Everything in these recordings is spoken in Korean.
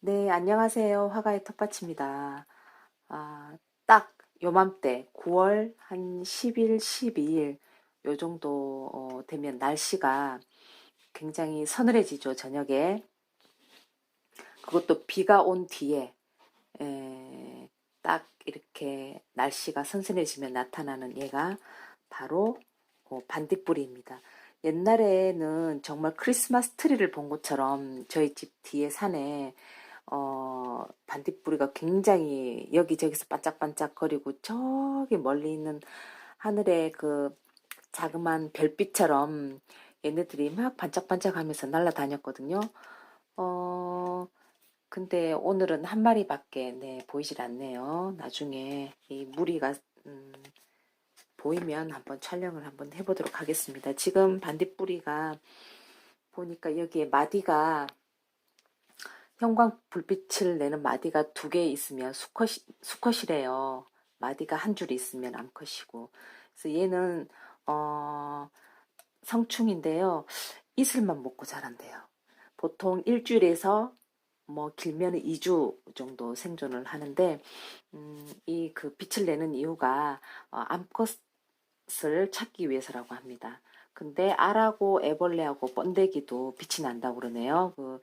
네, 안녕하세요. 화가의 텃밭입니다. 아, 딱 요맘때 9월 한 10일, 12일 요 정도 어, 되면 날씨가 굉장히 서늘해지죠, 저녁에. 그것도 비가 온 뒤에 에, 딱 이렇게 날씨가 선선해지면 나타나는 얘가 바로 어, 반딧불이입니다. 옛날에는 정말 크리스마스 트리를 본 것처럼 저희 집 뒤에 산에 어, 반딧불이가 굉장히 여기저기서 반짝반짝거리고 저기 멀리 있는 하늘에 그 자그만 별빛처럼 얘네들이 막 반짝반짝하면서 날아다녔거든요. 어, 근데 오늘은 한 마리밖에 네, 보이질 않네요. 나중에 이 무리가 음, 보이면 한번 촬영을 한번 해보도록 하겠습니다. 지금 반딧불이가 보니까 여기에 마디가 형광 불빛을 내는 마디가 두 개 있으면 수컷, 수컷이래요. 마디가 한 줄 있으면 암컷이고. 그래서 얘는, 어, 성충인데요. 이슬만 먹고 자란대요. 보통 일주일에서 뭐 길면 2주 정도 생존을 하는데, 음, 이 그 빛을 내는 이유가 어, 암컷을 찾기 위해서라고 합니다. 근데 알하고 애벌레하고 번데기도 빛이 난다고 그러네요. 그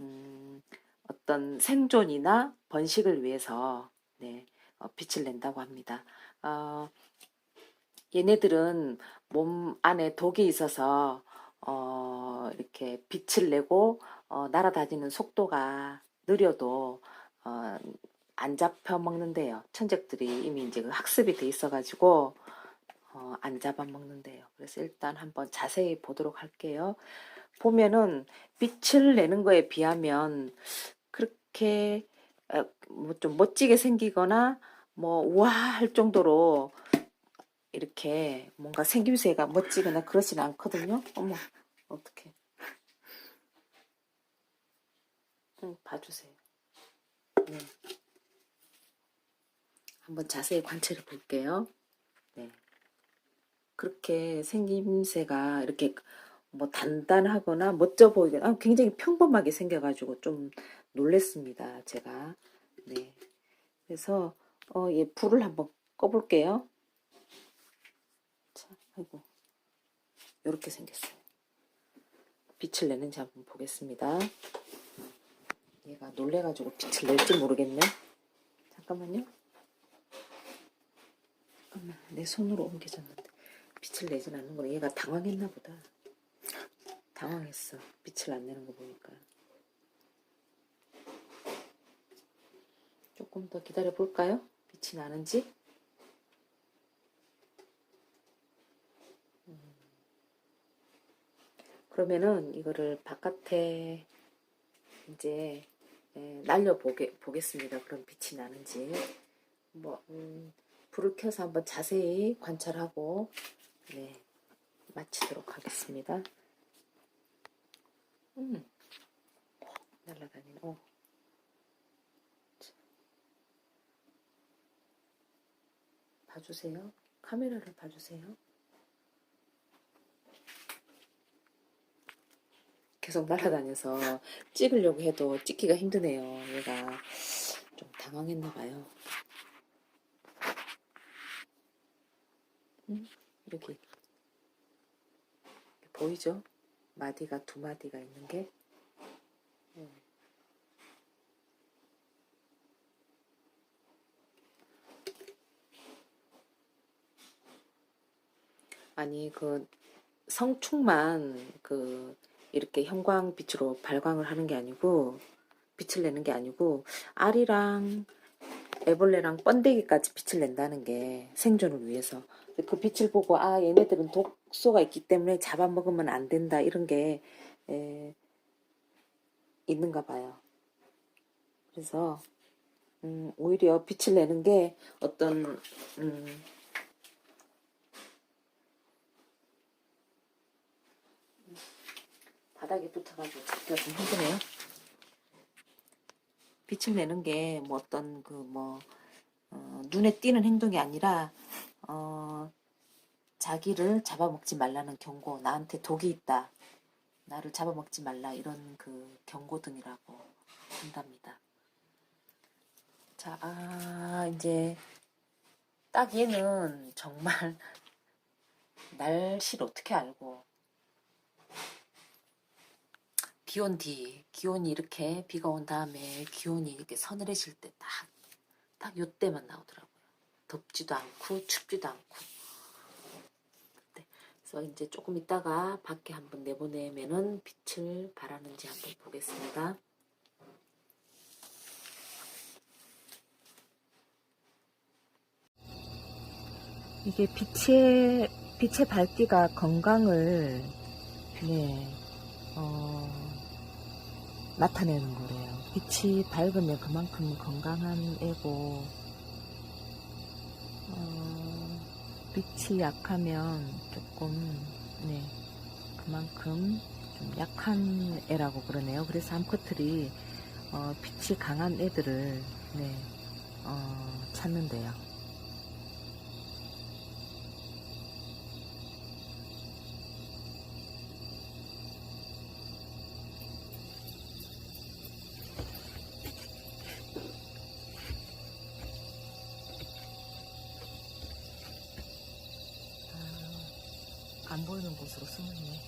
음, 어떤 생존이나 번식을 위해서 네, 어, 빛을 낸다고 합니다. 어, 얘네들은 몸 안에 독이 있어서 어, 이렇게 빛을 내고 어, 날아다니는 속도가 느려도 어, 안 잡혀 먹는데요. 천적들이 이미 이제 그 학습이 돼 있어가지고 어, 안 잡아 먹는데요. 그래서 일단 한번 자세히 보도록 할게요. 보면은 빛을 내는 거에 비하면 그렇게 뭐좀 멋지게 생기거나 뭐 우와 할 정도로 이렇게 뭔가 생김새가 멋지거나 그러진 않거든요. 어머 어떡해. 좀 봐주세요. 네. 한번 자세히 관찰해 볼게요. 네. 그렇게 생김새가 이렇게 뭐 단단하거나 멋져 보이거나 아, 굉장히 평범하게 생겨가지고 좀 놀랬습니다. 제가 네 그래서 어, 얘 불을 한번 꺼볼게요. 자, 아이고 이렇게 생겼어요. 빛을 내는지 한번 보겠습니다. 얘가 놀래가지고 빛을 낼지 모르겠네. 잠깐만요. 잠깐만 내 손으로 옮겨졌는데 빛을 내진 않는구나. 얘가 당황했나 보다. 당황했어. 빛을 안 내는 거 보니까. 조금 더 기다려 볼까요? 빛이 나는지? 음. 그러면은 이거를 바깥에 이제 예, 날려 보겠습니다. 그럼 빛이 나는지. 뭐, 음, 불을 켜서 한번 자세히 관찰하고, 네, 마치도록 하겠습니다. 음. 날라다니는, 어. 자. 봐주세요. 카메라를 봐주세요. 계속 날아다녀서 찍으려고 해도 찍기가 힘드네요. 얘가 좀 당황했나 봐요. 음, 여기 보이죠? 마디가 두 마디가 있는 게 음. 아니 그 성충만 그 이렇게 형광빛으로 발광을 하는 게 아니고 빛을 내는 게 아니고 알이랑 애벌레랑 번데기까지 빛을 낸다는 게 생존을 위해서 그 빛을 보고 아 얘네들은 독소가 있기 때문에 잡아먹으면 안 된다 이런 게 에, 있는가 봐요. 그래서 음, 오히려 빛을 내는 게 어떤 음, 바닥에 붙어가지고 잡기가 좀 힘드네요. 빛을 내는 게 뭐 어떤 그뭐 어, 눈에 띄는 행동이 아니라 어, 자기를 잡아먹지 말라는 경고, 나한테 독이 있다, 나를 잡아먹지 말라 이런 그 경고등이라고 한답니다. 자, 아, 이제 딱 얘는 정말 날씨를 어떻게 알고 비온뒤 기온이 이렇게 비가 온 다음에 기온이 이렇게 서늘해질 때 딱 딱 요때만 나오더라고요. 덥지도 않고 춥지도 않고. 네. 그래서 이제 조금 있다가 밖에 한번 내보내면은 빛을 발하는지 한번 보겠습니다. 이게 빛의 빛의 밝기가 건강을 네, 어, 나타내는 거래요. 빛이 밝으면 그만큼 건강한 애고 어, 빛이 약하면 조금 네, 그만큼 좀 약한 애라고 그러네요. 그래서 암컷들이 어, 빛이 강한 애들을 네, 어, 찾는데요. 안 보이는 곳으로 숨었네.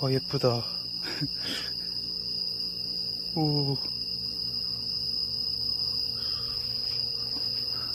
아, 예쁘다. 오,